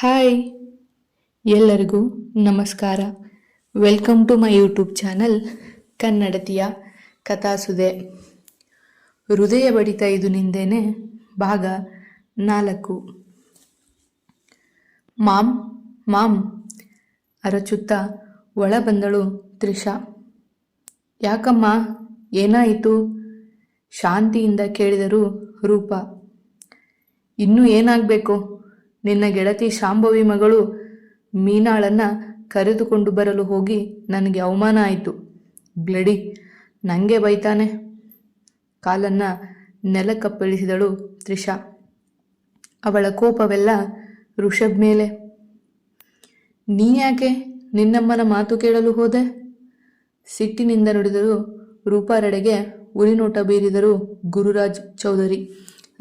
Hi. ಎಲ್ಲರಿಗೂ ನಮಸ್ಕಾರ. Welcome to my YouTube channel ಕನ್ನಡತಿಯ ಕಥಾಸುದೆ. ಹೃದಯ ಬಡಿತ ಇದು ನಿಂದೇನೆ ಭಾಗ ನಾಲ್ಕು. ಮಾಮ್ ಮಾಮ್, ಅರಚುತ್ತಾ ಒಳ ಬಂದಳು ತ್ರಿಷಾ. ಯಾಕಮ್ಮ, ಏನಾಯಿತು? ಶಾಂತಿಯಿಂದ ಕೇಳಿದರು ರೂಪ. ಇನ್ನೂ ಏನಾಗಬೇಕು? ನಿನ್ನ ಗೆಳತಿ ಶಾಂಭವಿ ಮಗಳು ಮೀನಾಳನ್ನ ಕರೆದುಕೊಂಡು ಬರಲು ಹೋಗಿ ನನಗೆ ಅವಮಾನ ಆಯಿತು. ಬ್ಲಡಿ ನನಗೆ ಬೈತಾನೆ. ಕಾಲನ್ನ ನೆಲಕ್ಕಪ್ಪಳಿಸಿದಳು ತ್ರಿಷಾ. ಅವಳ ಕೋಪವೆಲ್ಲ ಋಷಭ್ ಮೇಲೆ. ನೀ ಯಾಕೆ ನಿನ್ನಮ್ಮನ ಮಾತು ಕೇಳಲು ಹೋದೆ? ಸಿಟ್ಟಿನಿಂದ ನುಡಿದರು ರೂಪಾರೆಡೆಗೆ ಉರಿನೋಟ ಬೀರಿದರು ಗುರುರಾಜ್ ಚೌಧರಿ,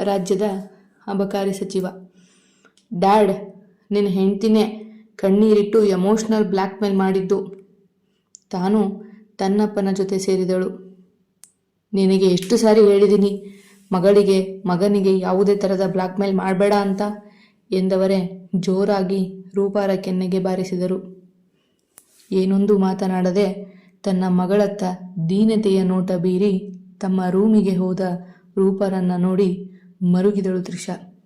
ರಾಜ್ಯದ ಅಬಕಾರಿ ಸಚಿವ. ಡ್ಯಾಡ್ ನಿನ್ನ ಹೆಂಡ್ತಿನೇ ಕಣ್ಣೀರಿಟ್ಟು ಎಮೋಷ್ನಲ್ ಬ್ಲ್ಯಾಕ್ಮೇಲ್ ಮಾಡಿದ್ದು. ತಾನು ತನ್ನಪ್ಪನ ಜೊತೆ ಸೇರಿದಳು. ನಿನಗೆ ಎಷ್ಟು ಸಾರಿ ಹೇಳಿದ್ದೀನಿ ಮಗಳಿಗೆ, ಮಗನಿಗೆ ಯಾವುದೇ ಥರದ ಬ್ಲ್ಯಾಕ್ ಮೇಲ್ ಮಾಡಬೇಡ ಅಂತ ಎಂದವರೇ ಜೋರಾಗಿ ರೂಪಾರ ಕೆನ್ನೆಗೆ ಬಾರಿಸಿದರು. ಏನೊಂದು ಮಾತನಾಡದೆ ತನ್ನ ಮಗಳತ್ತ ದೀನತೆಯ ನೋಟ ಬೀರಿ ತಮ್ಮ ರೂಮಿಗೆ ಹೋದ ರೂಪರನ್ನ ನೋಡಿ ಮರುಗಿದಳು ತ್ರಿಷಾ.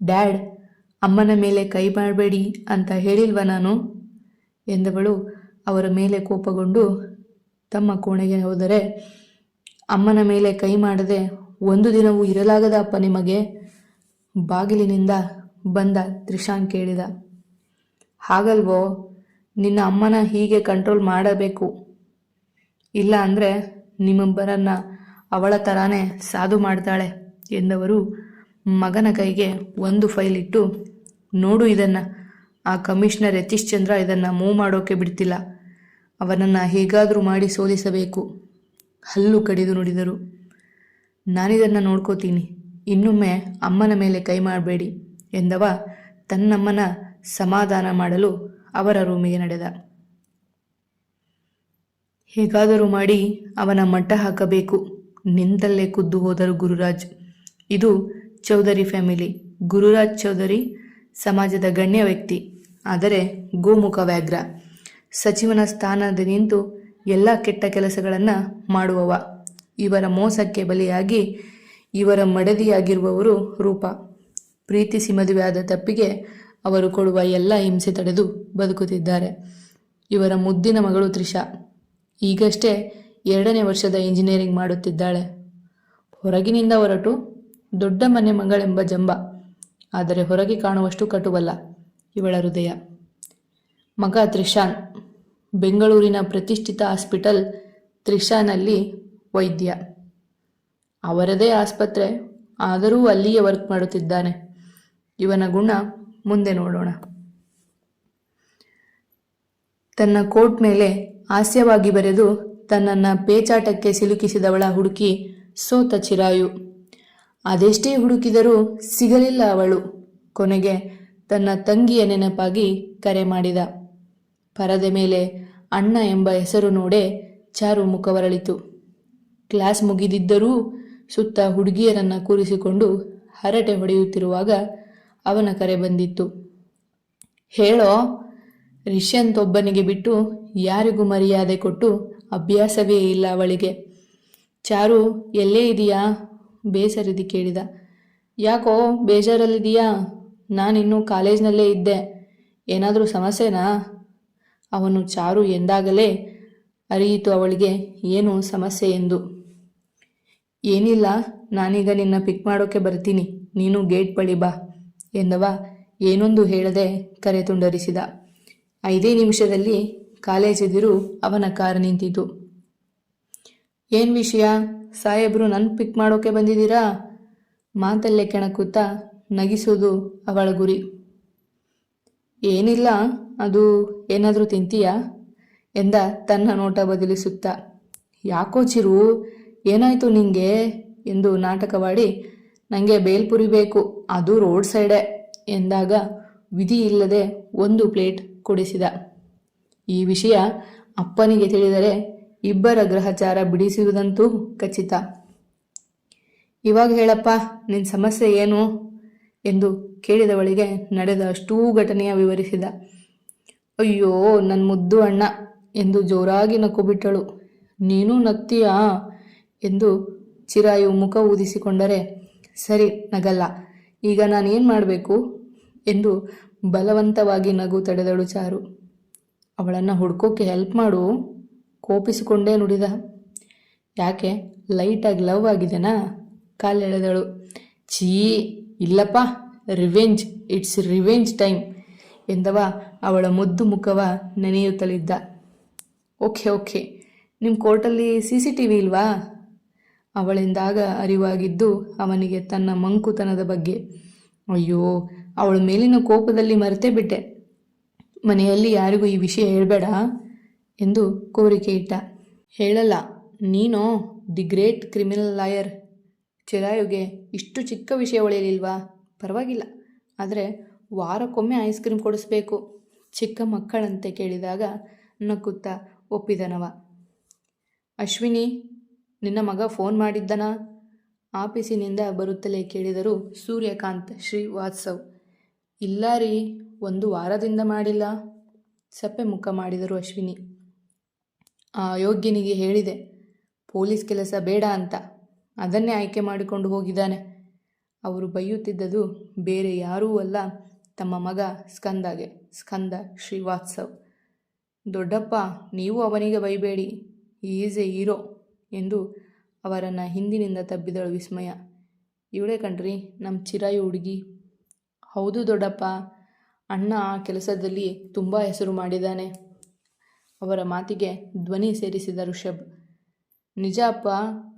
ಡ್ಯಾಡ್, ಅಮ್ಮನ ಮೇಲೆ ಕೈ ಮಾಡಬೇಡಿ ಅಂತ ಹೇಳಿಲ್ವ ನಾನು? ಎಂದವಳು ಅವರ ಮೇಲೆ ಕೋಪಗೊಂಡು ತಮ್ಮ ಕೋಣೆಗೆ ಹೋದರೆ, ಅಮ್ಮನ ಮೇಲೆ ಕೈ ಮಾಡದೆ ಒಂದು ದಿನವೂ ಇರಲಾಗದ ಅಪ್ಪ ನಿಮಗೆ? ಬಾಗಿಲಿನಿಂದ ಬಂದ ತ್ರಿಶಾಂಕ್ ಕೇಳಿದ, ಹಾಗಲ್ವೋ, ನಿನ್ನ ಅಮ್ಮನ ಹೀಗೆ ಕಂಟ್ರೋಲ್ ಮಾಡಬೇಕು. ಇಲ್ಲ ಅಂದರೆ ನಿಮ್ಮೊಬ್ಬರನ್ನ ಅವಳ ಥರಾನೇ ಸಾಧು ಮಾಡ್ತಾಳೆ ಎಂದವರು ಮಗನ ಕೈಗೆ ಒಂದು ಫೈಲ್ ಇಟ್ಟು, ನೋಡು ಇದನ್ನು. ಆ ಕಮಿಷನರ್ ಯತೀಶ್ ಚಂದ್ರ ಇದನ್ನು ಮೂವ್ ಮಾಡೋಕೆ ಬಿಡ್ತಿಲ್ಲ. ಅವನನ್ನು ಹೇಗಾದರೂ ಮಾಡಿ ಸೋಲಿಸಬೇಕು. ಹಲ್ಲು ಕಡಿದು ನುಡಿದರು. ನಾನಿದನ್ನು ನೋಡ್ಕೋತೀನಿ. ಇನ್ನೊಮ್ಮೆ ಅಮ್ಮನ ಮೇಲೆ ಕೈ ಮಾಡಬೇಡಿ, ಎಂದವ ತನ್ನಮ್ಮನ ಸಮಾಧಾನ ಮಾಡಲು ಅವರ ರೂಮಿಗೆ ನಡೆದ. ಹೇಗಾದರೂ ಮಾಡಿ ಅವನ ಮಟ್ಟ ಹಾಕಬೇಕು. ನಿಂತಲ್ಲೇ ಕುದ್ದು ಹೋದರು ಗುರುರಾಜ್. ಇದು ಚೌಧರಿ ಫ್ಯಾಮಿಲಿ ಗುರುರಾಜ್ ಚೌಧರಿ ಸಮಾಜದ ಗಣ್ಯ ವ್ಯಕ್ತಿ. ಆದರೆ ಗೋಮುಖ ವ್ಯಾಘ್ರ. ಸಚಿವನ ಸ್ಥಾನದ ನಿಂತು ಎಲ್ಲ ಕೆಟ್ಟ ಕೆಲಸಗಳನ್ನು ಮಾಡುವವ. ಇವರ ಮೋಸಕ್ಕೆ ಬಲಿಯಾಗಿ ಇವರ ಮಡದಿಯಾಗಿರುವವರು ರೂಪ. ಪ್ರೀತಿಸಿ ಮದುವೆಯಾದ ತಪ್ಪಿಗೆ ಅವರು ಕೊಡುವ ಎಲ್ಲ ಹಿಂಸೆ ತಡೆದು ಬದುಕುತ್ತಿದ್ದಾರೆ. ಇವರ ಮುದ್ದಿನ ಮಗಳು ತ್ರಿಷಾ. ಈಗಷ್ಟೇ ಎರಡನೇ ವರ್ಷದ ಇಂಜಿನಿಯರಿಂಗ್ ಮಾಡುತ್ತಿದ್ದಾಳೆ. ಹೊರಗಿನಿಂದ ಹೊರಟು ದೊಡ್ಡ ಮನೆ ಮಂಗಳೆಂಬ ಜಂಬ. ಆದರೆ ಹೊರಗೆ ಕಾಣುವಷ್ಟು ಕಟುವಲ್ಲ. ಇವಳ ಹೃದಯ. ಮಗ ತ್ರಿಶಾನ್. ಬೆಂಗಳೂರಿನ ಪ್ರತಿಷ್ಠಿತ ಹಾಸ್ಪಿಟಲ್ ತ್ರಿಶಾನಲ್ಲಿ ವೈದ್ಯ. ಅವರದೇ ಆಸ್ಪತ್ರೆ. ಆದರೂ ಅಲ್ಲಿಯೇ ವರ್ಕ್ ಮಾಡುತ್ತಿದ್ದಾನೆ. ಇವನ ಗುಣ ಮುಂದೆ ನೋಡೋಣ. ತನ್ನ ಕೋಟ್ ಮೇಲೆ ಹಾಸ್ಯವಾಗಿ ಬರೆದು ತನ್ನನ್ನು ಪೇಚಾಟಕ್ಕೆ ಸಿಲುಕಿಸಿದವಳ ಹುಡುಕಿ ಸೋತ ಚಿರಾಯು. ಅದೆಷ್ಟೇ ಹುಡುಕಿದರೂ ಸಿಗಲಿಲ್ಲ ಅವಳು. ಕೊನೆಗೆ ತನ್ನ ತಂಗಿಯ ನೆನಪಾಗಿ ಕರೆ ಮಾಡಿದ. ಪರದೆ ಮೇಲೆ ಅಣ್ಣ ಎಂಬ ಹೆಸರು ನೋಡೆ ಚಾರು ಮುಖವರಳಿತು ಕ್ಲಾಸ್ ಮುಗಿದಿದ್ದರೂ ಸುತ್ತ ಹುಡುಗಿಯರನ್ನ ಕೂರಿಸಿಕೊಂಡು ಹರಟೆ ಹೊಡೆಯುತ್ತಿರುವಾಗ ಅವನ ಕರೆ ಬಂದಿತ್ತು. ಹೇಳೋ ರಿಷ್ಯಂತ್ ಒಬ್ಬನಿಗೆ ಬಿಟ್ಟು ಯಾರಿಗೂ ಮರ್ಯಾದೆ ಕೊಟ್ಟು ಅಭ್ಯಾಸವೇ ಇಲ್ಲ ಅವಳಿಗೆ. ಚಾರು, ಎಲ್ಲೇ ಇದೆಯಾ? ಬೇಸರಿದಿ ಕೇಳಿದ. ಯಾಕೋ ಬೇಜಾರಲ್ಲಿದೆಯಾ ನಾನಿನ್ನೂ ಕಾಲೇಜ್ನಲ್ಲೇ ಇದ್ದೆ. ಏನಾದರೂ ಸಮಸ್ಯೆನಾ? ಅವನು ಚಾರು ಎಂದಾಗಲೇ ಅರಿಯಿತು ಅವಳಿಗೆ, ಏನು ಸಮಸ್ಯೆ? ಎಂದು. ಏನಿಲ್ಲ, ನಾನೀಗ ನಿನ್ನ ಪಿಕ್ ಮಾಡೋಕೆ ಬರ್ತೀನಿ. ನೀನು ಗೇಟ್ ಬಳಿ ಬಾ ಎಂದವ ಏನೊಂದು ಹೇಳದೆ ಕರೆ ತುಂಡರಿಸಿದ ಐದೇ ನಿಮಿಷದಲ್ಲಿ ಕಾಲೇಜೆದಿರು ಅವನ ಕಾರ್ ನಿಂತಿತು. ಏನು ವಿಷಯ? ಸಾಹೇಬ್ರು ನನ್ನ ಪಿಕ್ ಮಾಡೋಕೆ ಬಂದಿದ್ದೀರಾ? ಮಾತಲ್ಲೇ ಕೆಣಕುತ್ತಾ ನಗಿಸೋದು ಅವಳ ಗುರಿ. ಏನಿಲ್ಲ, ಅದು ಏನಾದರೂ ತಿಂತೀಯಾ? ಎಂದ ತನ್ನ ನೋಟ ಬದಲಿಸುತ್ತಾ. ಯಾಕೋ ಚಿರು, ಏನಾಯಿತು ನಿಂಗೆ? ಎಂದು ನಾಟಕವಾಡಿ ನನಗೆ ಬೇಲ್ಪುರಿ ಬೇಕು, ಅದು ರೋಡ್ ಸೈಡೆ ಎಂದಾಗ ವಿಧಿ ಇಲ್ಲದೆ ಒಂದು ಪ್ಲೇಟ್ ಕೊಡಿಸಿದ. ಈ ವಿಷಯ ಅಪ್ಪನಿಗೆ ತಿಳಿದರೆ ಇಬ್ಬರ ಗ್ರಹಚಾರ ಬಿಡಿಸಿರುವುದಂತೂ ಖಚಿತ. ಇವಾಗ ಹೇಳಪ್ಪ ನಿನ್ನ ಸಮಸ್ಯೆ ಏನು? ಎಂದು ಕೇಳಿದವಳಿಗೆ ನಡೆದ ಅಷ್ಟೂ ಘಟನೆಯ ವಿವರಿಸಿದ. ಅಯ್ಯೋ ನನ್ನ ಮುದ್ದು ಅಣ್ಣ ಎಂದು ಜೋರಾಗಿ ನಕ್ಕುಬಿಟ್ಟಳು. ನೀನು ನಗ್ತೀಯಾ? ಎಂದು ಚಿರಾಯು ಮುಖ ಊದಿಸಿಕೊಂಡರೆ, ಸರಿ, ನಗಲ್ಲ. ಈಗ ನಾನೇನು ಮಾಡಬೇಕು? ಎಂದು ಬಲವಂತವಾಗಿ ನಗು ತಡೆದಳು ಚಾರು. ಅವಳನ್ನು ಹುಡ್ಕೋಕೆ ಹೆಲ್ಪ್ ಮಾಡು. ಕೋಪಿಸಿಕೊಂಡೇ ನುಡಿದ. ಯಾಕೆ? ಲೈಟಾಗಿ ಲವ್ ಆಗಿದೆನಾ? ಕಾಲೆಳೆದಳು ಛೀ, ಇಲ್ಲಪ್ಪ. ರಿವೆಂಜ್, ಇಟ್ಸ್ ರಿವೆಂಜ್ ಟೈಮ್ ಎಂದವ ಅವಳ ಮುದ್ದು ಮುಖವ ನೆನೆಯುತ್ತಲಿದ್ದ. Okay okay. ನಿಮ್ಮ ಕೋರ್ಟಲ್ಲಿ ಸಿ ಸಿ ಟಿ ವಿ ಇಲ್ವಾ? ಅವಳಿಂದಾಗ ಅರಿವಾಗಿದ್ದು ಅವನಿಗೆ ತನ್ನ ಮಂಕುತನದ ಬಗ್ಗೆ. ಅಯ್ಯೋ, ಅವಳ ಮೇಲಿನ ಕೋಪದಲ್ಲಿ ಮರೆತೇ ಬಿಟ್ಟೆ. ಮನೆಯಲ್ಲಿ ಯಾರಿಗೂ ಈ ವಿಷಯ ಹೇಳಬೇಡ. ಎಂದು ಕೋರಿಕೆ ಇಟ್ಟ. ಹೇಳಲ್ಲ, ನೀನೋ ದಿ ಗ್ರೇಟ್ ಕ್ರಿಮಿನಲ್ ಲಾಯರ್. ಚಿರಾಯುಗೆ ಇಷ್ಟು ಚಿಕ್ಕ ವಿಷಯ ಒಳೆಯಲಿಲ್ವಾ? ಪರವಾಗಿಲ್ಲ. ಆದರೆ ವಾರಕ್ಕೊಮ್ಮೆ ಐಸ್ ಕ್ರೀಮ್ ಕೊಡಿಸ್ಬೇಕು. ಚಿಕ್ಕ ಮಕ್ಕಳಂತೆ ಕೇಳಿದಾಗ ನಕ್ಕುತ್ತಾ ಒಪ್ಪಿದನವ. ಅಶ್ವಿನಿ, ನಿನ್ನ ಮಗ ಫೋನ್ ಮಾಡಿದ್ದನಾ? ಆಫೀಸಿನಿಂದ ಬರುತ್ತಲೇ ಕೇಳಿದರು ಸೂರ್ಯಕಾಂತ್ ಶ್ರೀವಾತ್ಸವ್ ಇಲ್ಲ ರೀ, ಒಂದು ವಾರದಿಂದ ಮಾಡಿಲ್ಲ. ಸಪ್ಪೆ ಮುಖ ಮಾಡಿದರು ಅಶ್ವಿನಿ. ಆ ಯೋಗ್ಯನಿಗೆ ಹೇಳಿದೆ, ಪೊಲೀಸ್ ಕೆಲಸ ಬೇಡ ಅಂತ. ಅದನ್ನೇ ಆಯ್ಕೆ ಮಾಡಿಕೊಂಡು ಹೋಗಿದ್ದಾನೆ. ಅವರು ಬೈಯುತ್ತಿದ್ದದು ಬೇರೆ ಯಾರೂ ಅಲ್ಲ, ತಮ್ಮ ಮಗ ಸ್ಕಂದಗೆ, ಸ್ಕಂದ ಶ್ರೀವಾತ್ಸವ್. ದೊಡ್ಡಪ್ಪ, ನೀವು ಅವನಿಗೆ ಬೈಬೇಡಿ. ಈಸ್ ಎ ಹೀರೋ ಎಂದು ಅವರನ್ನು ಹಿಂದಿನಿಂದ ತಬ್ಬಿದಳು ವಿಸ್ಮಯ. ಇವಳೇ ಕಣ್ರಿ ನಮ್ಮ ಚಿರಾಯು ಹುಡುಗಿ. ಹೌದು ದೊಡ್ಡಪ್ಪ, ಅಣ್ಣ ಆ ಕೆಲಸದಲ್ಲಿ ತುಂಬ ಹೆಸರು ಮಾಡಿದ್ದಾನೆ. ಅವರ ಮಾತಿಗೆ ಧ್ವನಿ ಸೇರಿಸಿದ ಋಷಭ್, ನಿಜ ಅಪ್ಪ,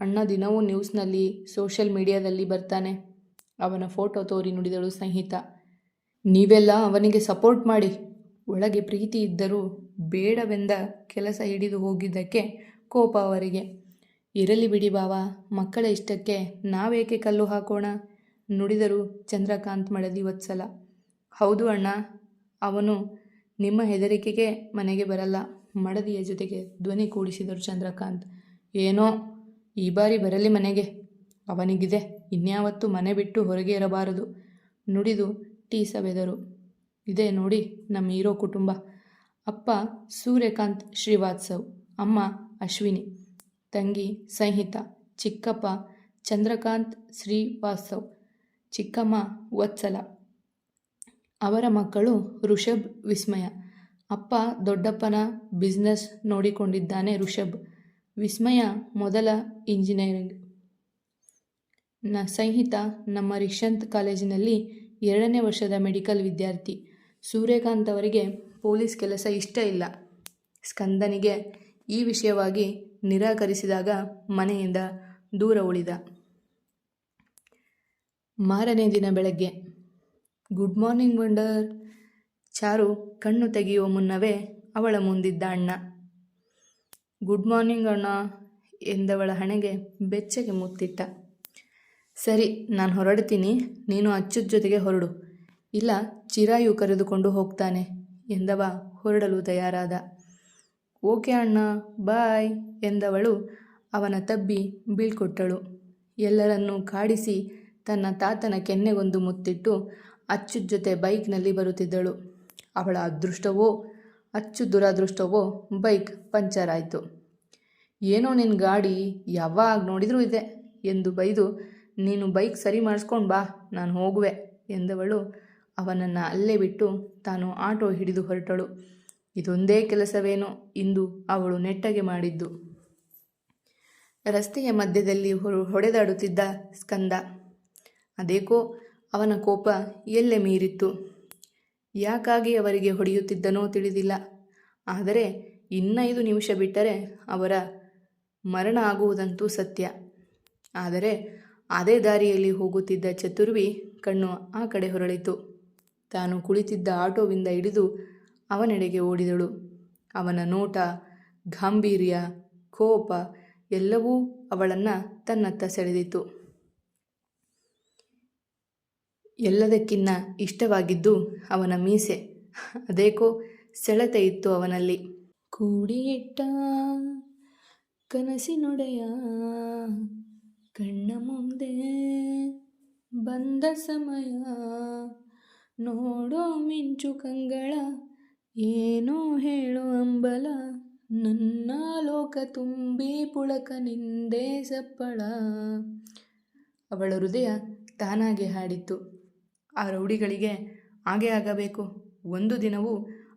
ಅಣ್ಣ ದಿನವೂ ನ್ಯೂಸ್ನಲ್ಲಿ, ಸೋಷಿಯಲ್ ಮೀಡಿಯಾದಲ್ಲಿ ಬರ್ತಾನೆ. ಅವನ ಫೋಟೋ ತೋರಿ ನುಡಿದಳು ಸಂಹಿತ. ನೀವೆಲ್ಲ ಅವನಿಗೆ ಸಪೋರ್ಟ್ ಮಾಡಿ. ಒಳಗೆ ಪ್ರೀತಿ ಇದ್ದರೂ ಬೇಡವೆಂದ ಕೆಲಸ ಹಿಡಿದು ಹೋಗಿದ್ದಕ್ಕೆ ಕೋಪ ಅವರಿಗೆ. ಇರಲಿ ಬಿಡಿ ಬಾವ, ಮಕ್ಕಳ ಇಷ್ಟಕ್ಕೆ ನಾವೇಕೆ ಕಲ್ಲು ಹಾಕೋಣ? ನುಡಿದರು ಚಂದ್ರಕಾಂತ್ ಮಡದಿ ವತ್ಸಲ. ಹೌದು ಅಣ್ಣ, ಅವನು ನಿಮ್ಮ ಹೆದರಿಕೆಗೆ ಮನೆಗೆ ಬರಲ್ಲ. ಮಡದಿಯ ಜೊತೆಗೆ ಧ್ವನಿ ಕೂಡಿಸಿದರು ಚಂದ್ರಕಾಂತ್. ಏನೋ, ಈ ಬಾರಿ ಬರಲಿ ಮನೆಗೆ. ಅವನಿಗಿದೆ. ಇನ್ಯಾವತ್ತು ಮನೆ ಬಿಟ್ಟು ಹೊರಗೆ ಇರಬಾರದು. ನುಡಿದು ಟೀ ಸವೆದರು. ಇದೇ ನೋಡಿ ನಮ್ಮ ಹೀರೋ ಕುಟುಂಬ. ಅಪ್ಪ ಸೂರ್ಯಕಾಂತ್ ಶ್ರೀವಾತ್ಸವ್, ಅಮ್ಮ ಅಶ್ವಿನಿ, ತಂಗಿ ಸಂಹಿತ, ಚಿಕ್ಕಪ್ಪ ಚಂದ್ರಕಾಂತ್ ಶ್ರೀವಾತ್ಸವ್, ಚಿಕ್ಕಮ್ಮ ವತ್ಸಲ. ಅವರ ಮಕ್ಕಳು ಋಷಭ್, ವಿಸ್ಮಯ. ಅಪ್ಪ ದೊಡ್ಡಪ್ಪನ ಬಿಸ್ನೆಸ್ ನೋಡಿಕೊಂಡಿದ್ದಾನೆ ಋಷಭ್ ವಿಸ್ಮಯ ಮೊದಲ ಇಂಜಿನಿಯರಿಂಗ್ನ ಸಂಹಿತ ನಮ್ಮ ರಿಷಂತ್ ಕಾಲೇಜಿನಲ್ಲಿ ಎರಡನೇ ವರ್ಷದ ಮೆಡಿಕಲ್ ವಿದ್ಯಾರ್ಥಿ. ಸೂರ್ಯಕಾಂತ್ ಅವರಿಗೆ ಪೊಲೀಸ್ ಕೆಲಸ ಇಷ್ಟ ಇಲ್ಲ. ಸ್ಕಂದನಿಗೆ ಈ ವಿಷಯವಾಗಿ ನಿರಾಕರಿಸಿದಾಗ ಮನೆಯಿಂದ ದೂರ ಉಳಿದ. ಮಾರನೇ ದಿನ ಬೆಳಗ್ಗೆ. ಗುಡ್ ಮಾರ್ನಿಂಗ್ ವಂಡರ್ ಚಾರು ಕಣ್ಣು ತೆಗೆಯುವ ಮುನ್ನವೇ ಅವಳ ಮುಂದಿದ್ದ ಅಣ್ಣ. ಗುಡ್ ಮಾರ್ನಿಂಗ್ ಅಣ್ಣ, ಎಂದವಳ ಹಣೆಗೆ ಬೆಚ್ಚಗೆ ಮುತ್ತಿಟ್ಟ. ಸರಿ, ನಾನು ಹೊರಡ್ತೀನಿ, ನೀನು ಅಚ್ಚುದ ಜೊತೆಗೆ ಹೊರಡು. ಇಲ್ಲ, ಚಿರಾಯು ಕರೆದುಕೊಂಡು ಹೋಗ್ತಾನೆ, ಎಂದವ ಹೊರಡಲು ತಯಾರಾದ. ಓಕೆ ಅಣ್ಣ, ಬಾಯ್, ಎಂದವಳು ಅವನ ತಬ್ಬಿ ಬೀಳ್ಕೊಟ್ಟಳು. ಎಲ್ಲರನ್ನೂ ಕಾಡಿಸಿ ತನ್ನ ತಾತನ ಕೆನ್ನೆಗೊಂದು ಮುತ್ತಿಟ್ಟು ಅಚ್ಚುದ ಜೊತೆ ಬೈಕ್ನಲ್ಲಿ ಬರುತ್ತಿದ್ದಳು. ಅವಳ ಅದೃಷ್ಟವೋ, ಅಚ್ಚು ದುರದೃಷ್ಟವೋ, ಬೈಕ್ ಪಂಚರ್ ಆಯಿತು. ಏನೋ ನಿನ್ನ ಗಾಡಿ ಯಾವಾಗ ನೋಡಿದರೂ ಇದೆ ಎಂದು ಬೈದು, ನೀನು ಬೈಕ್ ಸರಿ ಮಾಡಿಸ್ಕೊಂಡು ಬಾ, ನಾನು ಹೋಗುವೆ ಎಂದವಳು ಅವನನ್ನು ಅಲ್ಲೇ ಬಿಟ್ಟು ತಾನು ಆಟೋ ಹಿಡಿದು ಹೊರಟಳು. ಇದೊಂದೇ ಕೆಲಸವೇನೋ ಇಂದು ಅವಳು ನೆಟ್ಟಗೆ ಮಾಡಿದ್ದು. ರಸ್ತೆಯ ಮಧ್ಯದಲ್ಲಿ ಹೊಡೆದಾಡುತ್ತಿದ್ದ ಸ್ಕಂದ. ಅದೇಕೋ, ಅವನ ಕೋಪ ಎಲ್ಲೆ ಮೀರಿತ್ತು. ಯಾಕಾಗಿ ಅವರಿಗೆ ಹೊಡೆಯುತ್ತಿದ್ದನೋ ತಿಳಿದಿಲ್ಲ. ಆದರೆ ಇನ್ನೈದು ನಿಮಿಷ ಬಿಟ್ಟರೆ ಅವರ ಮರಣ ಆಗುವುದಂತೂ ಸತ್ಯ. ಆದರೆ ಅದೇ ದಾರಿಯಲ್ಲಿ ಹೋಗುತ್ತಿದ್ದ ಚತುರ್ವಿ ಕಣ್ಣು ಆ ಕಡೆ ಹೊರಳಿತು. ತಾನು ಕುಳಿತಿದ್ದ ಆಟೋವಿಂದ ಹಿಡಿದು ಅವನೆಡೆಗೆ ಓಡಿದಳು. ಅವನ ನೋಟ, ಗಾಂಭೀರ್ಯ, ಕೋಪ ಎಲ್ಲವೂ ಅವಳನ್ನು ತನ್ನತ್ತ ಸೆಳೆದಿತ್ತು. ಎಲ್ಲದಕ್ಕಿನ್ನ ಇಷ್ಟವಾಗಿದ್ದು ಅವನ ಮೀಸೆ. ಅದೇಕೋ ಸೆಳೆತ ಇತ್ತು ಅವನಲ್ಲಿ. ಕೂಡಿಯಿಟ್ಟ ಕನಸಿನೊಡೆಯ ಕಣ್ಣ ಮುಂದೆ ಬಂದ ಸಮಯ. ನೋಡೋ ಮಿಂಚು ಕಂಗಳ, ಏನೋ ಹೇಳು ಅಂಬಲ. ನನ್ನ ಲೋಕ ತುಂಬಿ ಪುಳಕ ನಿಂದೇ ಸಪ್ಪಳ. ಅವಳ ಹೃದಯ ತಾನಾಗೆ ಹಾಡಿತ್ತು. ಆ ರೌಡಿಗಳಿಗೆ ಹಾಗೆ ಆಗಬೇಕು. ಒಂದು ದಿನವೂ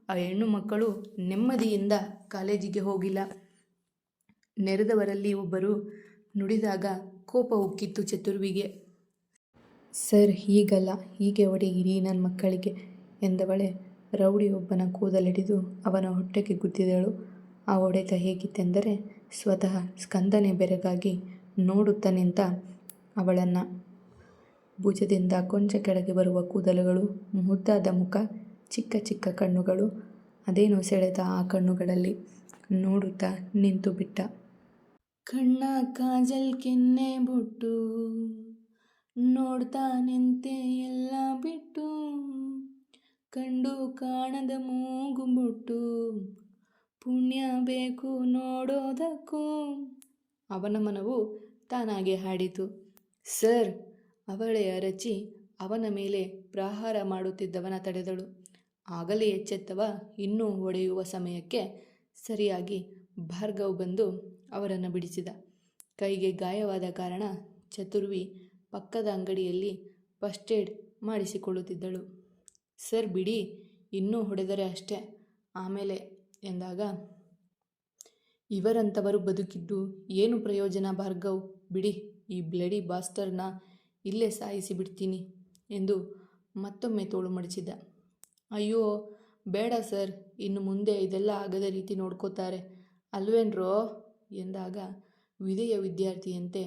ಆ ಹೆಣ್ಣು ಮಕ್ಕಳು ನೆಮ್ಮದಿಯಿಂದ ಕಾಲೇಜಿಗೆ ಹೋಗಿಲ್ಲ. ನೆರೆದವರಲ್ಲಿ ಒಬ್ಬರು ನುಡಿದಾಗ ಕೋಪ ಉಕ್ಕಿತ್ತು ಚತುರ್ವಿಗೆ. ಸರ್, ಹೀಗಲ್ಲ. ಹೀಗೆ ಹೊಡೆಯಿರಿ ನನ್ನ ಮಕ್ಕಳಿಗೆ ಎಂದವಳೆ ರೌಡಿಯೊಬ್ಬನ ಕೂದಲಿಡಿದು ಅವನ ಹೊಟ್ಟೆಗೆ ಗುದ್ದಿದಳು. ಆ ಹೊಡೆತ ಹೇಗಿತ್ತೆಂದರೆ ಸ್ವತಃ ಸ್ಕಂದನೆ ಬೆರಗಾಗಿ ನೋಡುತ್ತ ನಿಂತ ಅವಳನ್ನು ಭುಜದಿಂದ ಕೊಂಚ ಕೆಳಗೆ ಬರುವ ಕೂದಲುಗಳು, ಮುದ್ದಾದ ಮುಖ, ಚಿಕ್ಕ ಚಿಕ್ಕ ಕಣ್ಣುಗಳು. ಅದೇನೋ ಸೆಳೆದ ಆ ಕಣ್ಣುಗಳಲ್ಲಿ ನೋಡುತ್ತಾ ನಿಂತು ಬಿಟ್ಟ. ಕಣ್ಣ ಕಾಜಲ್ ಕೆನ್ನೆ ಬಿಟ್ಟು, ನೋಡ್ತಾ ನಿಂತೆ ಎಲ್ಲ ಬಿಟ್ಟು. ಕಂಡು ಕಾಣದ ಮೂಗು ಮುಟ್ಟು, ಪುಣ್ಯ ಬೇಕು ನೋಡೋದಕ್ಕೂ. ಅವನ ಮನವು ತಾನಾಗೆ ಹಾಡಿತು. ಸರ್ ಅವಳೆ ಅರಚಿ ಅವನ ಮೇಲೆ ಪ್ರಹಾರ ಮಾಡುತ್ತಿದ್ದವನ ತಡೆದಳು. ಆಗಲೇ ಎಚ್ಚೆತ್ತವ ಇನ್ನೂ ಹೊಡೆಯುವ ಸಮಯಕ್ಕೆ ಸರಿಯಾಗಿ ಭಾರ್ಗವ್ ಬಂದು ಅವರನ್ನು ಬಿಡಿಸಿದ. ಕೈಗೆ ಗಾಯವಾದ ಕಾರಣ ಚತುರ್ವಿ ಪಕ್ಕದ ಅಂಗಡಿಯಲ್ಲಿ ಫಸ್ಟ್ ಏಡ್ ಮಾಡಿಸಿಕೊಳ್ಳುತ್ತಿದ್ದಳು. ಸರ್, ಬಿಡಿ, ಇನ್ನೂ ಹೊಡೆದರೆ ಅಷ್ಟೇ. ಆಮೇಲೆ, ಎಂದಾಗ ಇವರಂಥವರು ಬದುಕಿದ್ದು ಏನು ಪ್ರಯೋಜನ ಭಾರ್ಗವ್? ಬಿಡಿ, ಈ ಬ್ಲಡಿ ಬಾಸ್ಟರ್ನ ಇಲ್ಲೇ ಸಾಯಿಸಿ ಬಿಡ್ತೀನಿ ಎಂದು ಮತ್ತೊಮ್ಮೆ ತೋಳು ಮಡಚಿದ ಅಯ್ಯೋ, ಬೇಡ ಸರ್, ಇನ್ನು ಮುಂದೆ ಇದೆಲ್ಲ ಆಗದ ರೀತಿ ನೋಡ್ಕೋತಾರೆ. ಅಲ್ವೇನ್ರೋ? ಎಂದಾಗ ವಿಧೇಯ ವಿದ್ಯಾರ್ಥಿಯಂತೆ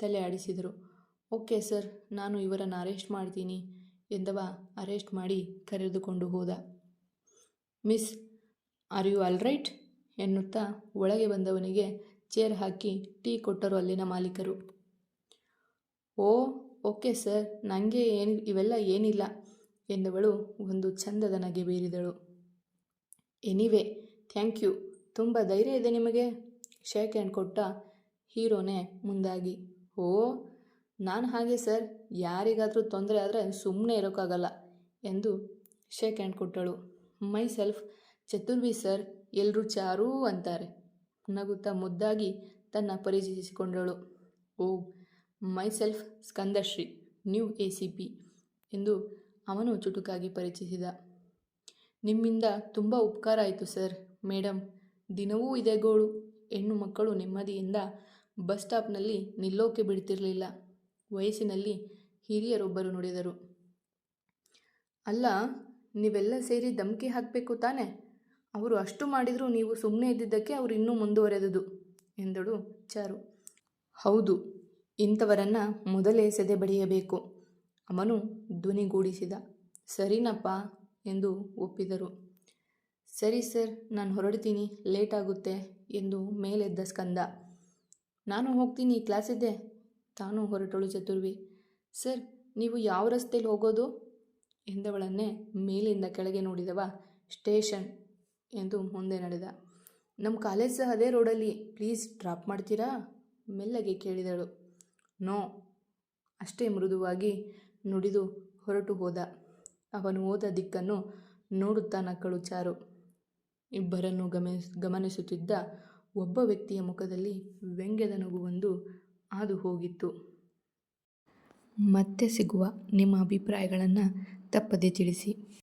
ತಲೆ ಆಡಿಸಿದರು. ಓಕೆ ಸರ್, ನಾನು ಇವರನ್ನು ಅರೆಸ್ಟ್ ಮಾಡ್ತೀನಿ ಎಂದವ ಅರೆಸ್ಟ್ ಮಾಡಿ ಕರೆದುಕೊಂಡು ಹೋದ. Miss, are you all right? ಎನ್ನುತ್ತಾ ಒಳಗೆ ಬಂದವನಿಗೆ ಚೇರ್ ಹಾಕಿ ಟೀ ಕೊಟ್ಟರು ಅಲ್ಲಿನ ಮಾಲೀಕರು. ಓ ಓಕೆ ಸರ್ ನನಗೆ ಏನು, ಇವೆಲ್ಲ ಏನಿಲ್ಲ ಎಂದವಳು ಒಂದು ಚಂದದ ನಗೆ ಬೀರಿದಳು. ಎನಿವೆ, ಥ್ಯಾಂಕ್ ಯು, ತುಂಬ ಧೈರ್ಯ ಇದೆ ನಿಮಗೆ. ಶೇಕ್ ಹ್ಯಾಂಡ್ ಕೊಟ್ಟ ಹೀರೋನೇ ಮುಂದಾಗಿ. ಓ, ನಾನು ಹಾಗೆ ಸರ್, ಯಾರಿಗಾದರೂ ತೊಂದರೆ ಆದರೆ ಸುಮ್ಮನೆ ಇರೋಕ್ಕಾಗಲ್ಲ ಎಂದು ಶೇಕ್ ಹ್ಯಾಂಡ್ ಕೊಟ್ಟಳು. ಮೈ ಸೆಲ್ಫ್, ಚತುರ್ವಿ ಸರ್ ಎಲ್ಲರೂ ಚಾರೂ ಅಂತಾರೆ. ನಗುತ್ತಾ ಮುದ್ದಾಗಿ ತನ್ನ ಪರಿಚಯಿಸಿಕೊಂಡಳು. ಓ myself Skandashri new A C P ಎಂದು ಅವನು ಚುಟುಕಾಗಿ ಪರಿಚಯಿಸಿದ ನಿಮ್ಮಿಂದ ತುಂಬ ಉಪಕಾರ ಆಯಿತು, ಸರ್. ಮೇಡಮ್ ದಿನವೂ ಇದೇ ಗೋಳು. ಹೆಣ್ಣು ಮಕ್ಕಳು ನೆಮ್ಮದಿಯಿಂದ ಬಸ್ ಸ್ಟಾಪ್ನಲ್ಲಿ ನಿಲ್ಲೋಕೆ ಬಿಡ್ತಿರಲಿಲ್ಲ. ವಯಸ್ಸಿನಲ್ಲಿ ಹಿರಿಯರೊಬ್ಬರು ನುಡಿದರು. ಅಲ್ಲ, ನೀವೆಲ್ಲ ಸೇರಿ ಧಮಕಿ ಹಾಕಬೇಕು ತಾನೆ? ಅವರು ಅಷ್ಟು ಮಾಡಿದರೂ ನೀವು ಸುಮ್ಮನೆ ಇದ್ದಿದ್ದಕ್ಕೆ ಅವರು ಇನ್ನೂ ಮುಂದುವರೆದುದು ಎಂದಳು ಚಾರು. ಹೌದು. ಇಂಥವರನ್ನು ಮೊದಲೇ ಸೆದೆ ಬಡಿಯಬೇಕು. ಅವನು ಧ್ವನಿಗೂಡಿಸಿದ, ಸರಿನಪ್ಪ ಎಂದು ಒಪ್ಪಿದರು. ಸರಿ ಸರ್, ನಾನು ಹೊರಡ್ತೀನಿ, ಲೇಟ್ ಆಗುತ್ತೆ ಎಂದು ಮೇಲೆದ್ದ ಸ್ಕಂದ. ನಾನು ಹೋಗ್ತೀನಿ, ಕ್ಲಾಸ್ ಇದೆ ತಾನು ಹೊರಟಳು ಚತುರ್ವಿ. ಸರ್, ನೀವು ಯಾವ ರಸ್ತೆಯಲ್ಲಿ ಹೋಗೋದು? ಎಂದವಳನ್ನೇ ಮೇಲಿಂದ ಕೆಳಗೆ ನೋಡಿದವ ಸ್ಟೇಷನ್ ಎಂದು ಮುಂದೆ ನಡೆದ. ನಮ್ಮ ಕಾಲೇಜ್ ಸಹ ಅದೇ ರೋಡಲ್ಲಿ, ಪ್ಲೀಸ್ ಡ್ರಾಪ್ ಮಾಡ್ತೀರಾ? ಮೆಲ್ಲಗೆ ಕೇಳಿದಳು. ನೋ. ಅಷ್ಟೇ ಮೃದುವಾಗಿ ನುಡಿದು ಹೊರಟು ಹೋದ. ಅವನು ಹೋದ ದಿಕ್ಕನ್ನು ನೋಡುತ್ತಾ ನಕ್ಕಳು ಚಾರು. ಇಬ್ಬರನ್ನು ಗಮನಿಸ್ ಗಮನಿಸುತ್ತಿದ್ದ ಒಬ್ಬ ವ್ಯಕ್ತಿಯ ಮುಖದಲ್ಲಿ ವ್ಯಂಗ್ಯದ ನಗುವೊಂದು ಹಾದು ಹೋಗಿತ್ತು. ಮತ್ತೆ ಸಿಗುವ ನಿಮ್ಮ ಅಭಿಪ್ರಾಯಗಳನ್ನು ತಪ್ಪದೇ ತಿಳಿಸಿ.